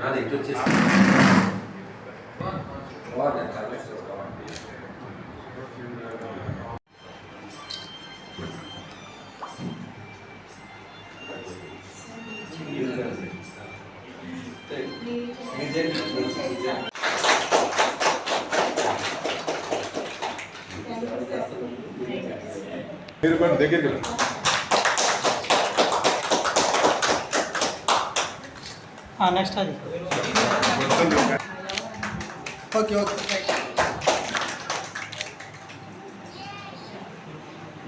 నాది ఇటు వచ్చేసి మీరు కూడా దగ్గరికి నెక్స్ట్ అది. Okay okay.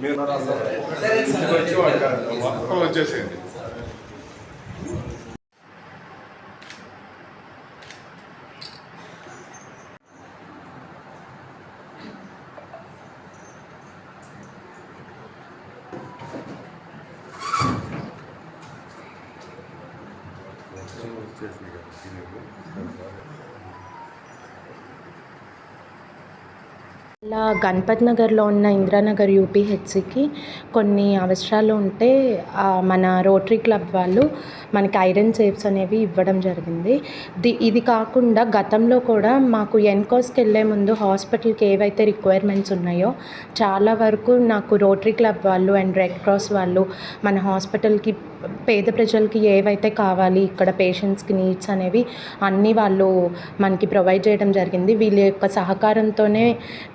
మీరు ఇంటికి ఇలా గణపత్ నగర్లో ఉన్న ఇందిరానగర్ యూపీహెచ్సికి కొన్ని అవసరాలు ఉంటే మన రోటరీ క్లబ్ వాళ్ళు మనకి ఐరన్ సేఫ్స్ అనేవి ఇవ్వడం జరిగింది. ది ఇది కాకుండా గతంలో కూడా మాకు ఎన్కోస్కి వెళ్ళే ముందు హాస్పిటల్కి ఏవైతే రిక్వైర్మెంట్స్ ఉన్నాయో చాలా వరకు నాకు రోటరీ క్లబ్ వాళ్ళు అండ్ రెడ్ క్రాస్ వాళ్ళు మన హాస్పిటల్కి పేద ప్రజలకి ఏవైతే కావాలి ఇక్కడ పేషెంట్స్కి నీడ్స్ అనేవి అన్నీ వాళ్ళు మనకి ప్రొవైడ్ చేయడం జరిగింది. వీళ్ళ యొక్క సహకారంతోనే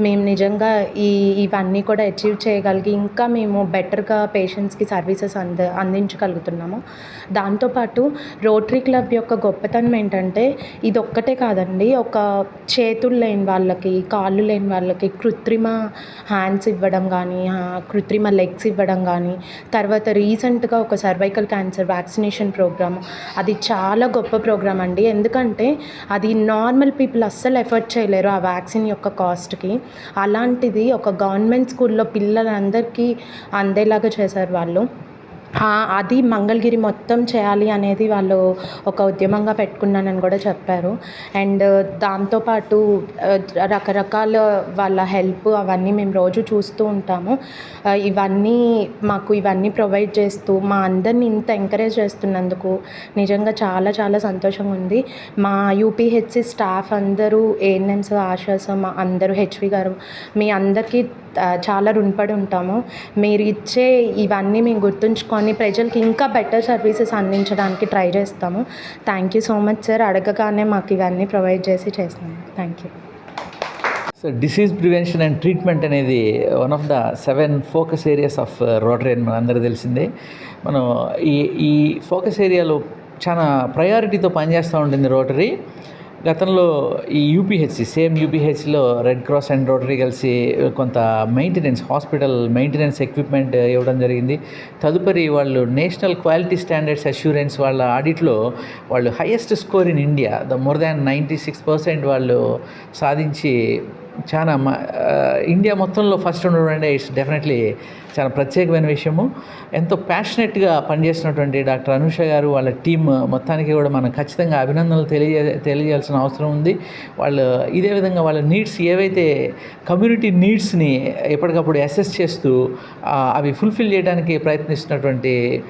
మేము నిజంగా ఈ ఇవన్నీ కూడా అచీవ్ చేయగలిగి ఇంకా మేము బెటర్గా పేషెంట్స్కి సర్వీసెస్ అంద అందించగలుగుతున్నాము. దాంతోపాటు రోటరీ క్లబ్ యొక్క గొప్పతనం ఏంటంటే ఇది ఒక్కటే కాదండి. ఒక చేతులు లేని వాళ్ళకి కాళ్ళు లేని వాళ్ళకి కృత్రిమ హ్యాండ్స్ ఇవ్వడం కానీ కృత్రిమ లెగ్స్ ఇవ్వడం కానీ తర్వాత రీసెంట్గా ఒక సర్వైకల్ క్యాన్సర్ వ్యాక్సినేషన్ ప్రోగ్రామ్. అది చాలా గొప్ప ప్రోగ్రామ్ అండి. ఎందుకంటే అది నార్మల్ పీపుల్ అస్సలు ఎఫర్ట్ చేయలేరు ఆ వ్యాక్సిన్ యొక్క కాస్ట్కి. అలాంటిది ఒక గవర్నమెంట్ స్కూల్లో పిల్లలందరికీ అందేలాగా చేశారు వాళ్ళు. అది మంగళగిరి మొత్తం చేయాలి అనేది వాళ్ళు ఒక ఉద్యమంగా పెట్టుకున్నానని కూడా చెప్పారు. అండ్ దాంతోపాటు రకరకాల వాళ్ళ హెల్ప్ అవన్నీ మేము రోజు చూస్తూ ఉంటాము. ఇవన్నీ మాకు ఇవన్నీ ప్రొవైడ్ చేస్తూ మా అందరిని ఇంత ఎంకరేజ్ చేస్తున్నందుకు నిజంగా చాలా చాలా సంతోషంగా ఉంది. మా యూపీహెచ్సి స్టాఫ్ అందరూ ఏఎన్ఎంస్ ఆశాస్ మా అందరూ హెచ్వి గారు మీ అందరికీ చాలా రుణపడి ఉంటాము. మీరు ఇచ్చే ఇవన్నీ మేము గుర్తుంచుకొని ప్రజలకి ఇంకా బెటర్ సర్వీసెస్ అందించడానికి ట్రై చేస్తాము. Thank you so much sir అడగగానే మాకు ఇవన్నీ ప్రొవైడ్ చేసి చేస్తాము thank you so disease prevention and treatment అనేది one of the seven focus areas of Rotary అని మన తెలిసిందే. మనం ఈ ఈ ఫోకస్ ఏరియాలో చాలా ప్రయారిటీతో పనిచేస్తూ ఉంటుంది రోటరీ గతంలో ఈ యూపీహెచ్సి సేమ్ యూపీహెచ్సిలో రెడ్ క్రాస్ అండ్ రోటరీ కలిసి కొంత మెయింటెనెన్స్ హాస్పిటల్ మెయింటెనెన్స్ ఎక్విప్మెంట్ ఇవ్వడం జరిగింది. తదుపరి వాళ్ళు నేషనల్ క్వాలిటీ స్టాండర్డ్స్ అష్యూరెన్స్ వాళ్ళ ఆడిట్లో వాళ్ళు highest score in India. The more than ninety six percent వాళ్ళు సాధించి చాలా మ- ఇండియా మొత్తంలో ఫస్ట్ ఉండడం అంటే ఇట్స్ డెఫినెట్లీ చాలా ప్రత్యేకమైన విషయము. ఎంతో ప్యాషనెట్గా పనిచేసినటువంటి డాక్టర్ అనుష గారు వాళ్ళ టీం మొత్తానికి కూడా మనం ఖచ్చితంగా అభినందనలు తెలియ తెలియజేయాల్సిన అవసరం ఉంది. వాళ్ళు ఇదే విధంగా వాళ్ళ నీడ్స్ ఏవైతే కమ్యూనిటీ నీడ్స్ని ఎప్పటికప్పుడు అసెస్ చేస్తూ అవి ఫుల్ఫిల్ చేయడానికి ప్రయత్నిస్తున్నటువంటి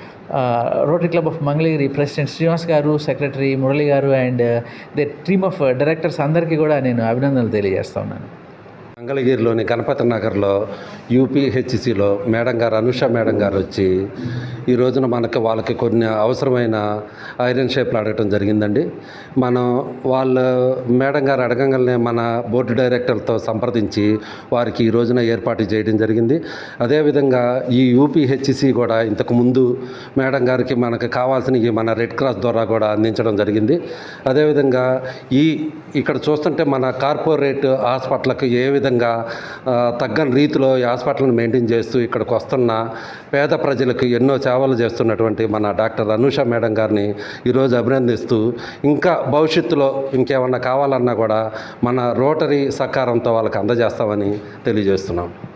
Rotary Club of Mangalagiri president Srinivas garu secretary Murali garu and the team of directors అందరికీ కూడా నేను అభినందనలు తెలియజేస్తా ఉన్నాను. మంగళగిరిలోని గణపతి నగర్లో యూపీహెచ్సిలో మేడం గారు అనుష మేడం గారు వచ్చి ఈ రోజున మనకు వాళ్ళకి కొన్ని అవసరమైన ఐరన్ షేప్లు అడగటం జరిగిందండి. మనం వాళ్ళ మేడం గారు అడగంగానే మన బోర్డు డైరెక్టర్తో సంప్రదించి వారికి ఈ రోజున ఏర్పాటు చేయడం జరిగింది. అదేవిధంగా ఈ యూపీహెచ్సి కూడా ఇంతకు ముందు మేడం గారికి మనకు కావాల్సినవి మన రెడ్ క్రాస్ ద్వారా కూడా అందించడం జరిగింది. అదేవిధంగా ఈ ఇక్కడ చూస్తుంటే మన కార్పొరేట్ హాస్పిటల్కి ఏ విధంగా ఆ, తగ్గని రీతిలో ఈ హాస్పిటల్ని మెయింటైన్ చేస్తూ ఇక్కడికి వస్తున్న పేద ప్రజలకు ఎన్నో సేవలు చేస్తున్నటువంటి మన డాక్టర్ అనూష మేడం గారిని ఈరోజు అభినందిస్తూ ఇంకా భవిష్యత్తులో ఇంకేమన్నా కావాలన్నా కూడా మన రోటరీ సహకారంతో వాళ్ళకి అందజేస్తామని తెలియజేస్తున్నాం.